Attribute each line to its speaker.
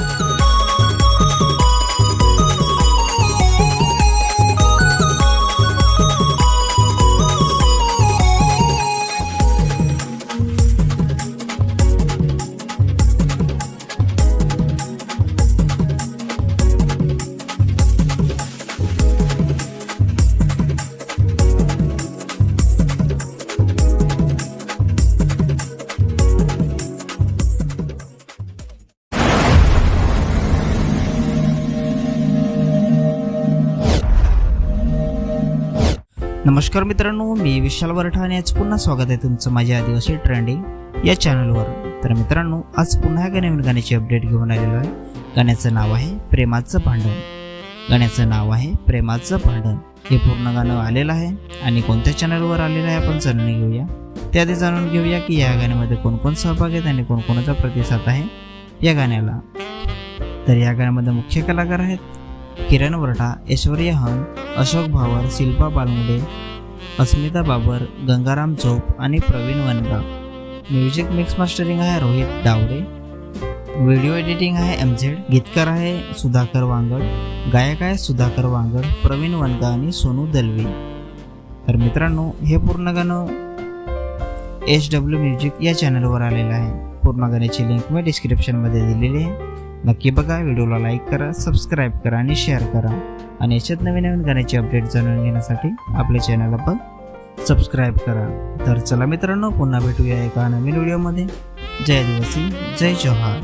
Speaker 1: Thank you. नमस्कार मित्रांनो मी विशाल वरठा आणि आज पुन्हा स्वागत आहे तुमचं माझ्या आदिवासी ट्रेंडिंग या चॅनलवर. तर मित्रांनो आज पुन्हा एका नवीन गाण्याची अपडेट घेऊन आलेलो आहे. गाण्याचं नाव आहे प्रेमाचं भांडण. गाण्याचं नाव आहे प्रेमाचं भांडण. हे पूर्ण गाणं आलेलं आहे आणि कोणत्या चॅनलवर आलेलं आहे आपण जाणून घेऊया. त्याआधी जाणून घेऊया की या गाण्यामध्ये कोणकोण सहभाग आहेत आणि कोणकोणाचा प्रतिसाद आहे या गाण्याला. तर या गाण्यामध्ये मुख्य कलाकार आहेत किरण वरटा ऐश्वर्या हन अशोक भावर शिल्पा बालमुडे अस्मिता बाबर गंगाराम चौप आणि Pravin Vanga music mix mastering आहे रोहित डावरे व्हिडिओ एडिटिंग आहे एम झेड. गीतकार आहे सुधाकर वांगड. गायक आहे सुधाकर वांगड प्रवीण वनगा आणि सोनू दलवी. तर मित्रांनो हे पूर्ण गाणं एच डब्ल्यू म्युझिक या चॅनलवर आलेलं आहे. पूर्ण गाण्याची लिंक मी डिस्क्रिप्शनमध्ये दिलेली आहे. नक्की बघा व्हिडिओला लाईक करा सबस्क्राईब करा आणि शेअर करा. आणि याच्यात नवीन नवीन गाण्याचे अपडेट जाणून घेण्यासाठी आपल्या चॅनलला पण सबस्क्राईब करा. तर चला मित्रांनो पुन्हा भेटूया एका नवीन व्हिडिओमध्ये जय दिवसी जय जवाहर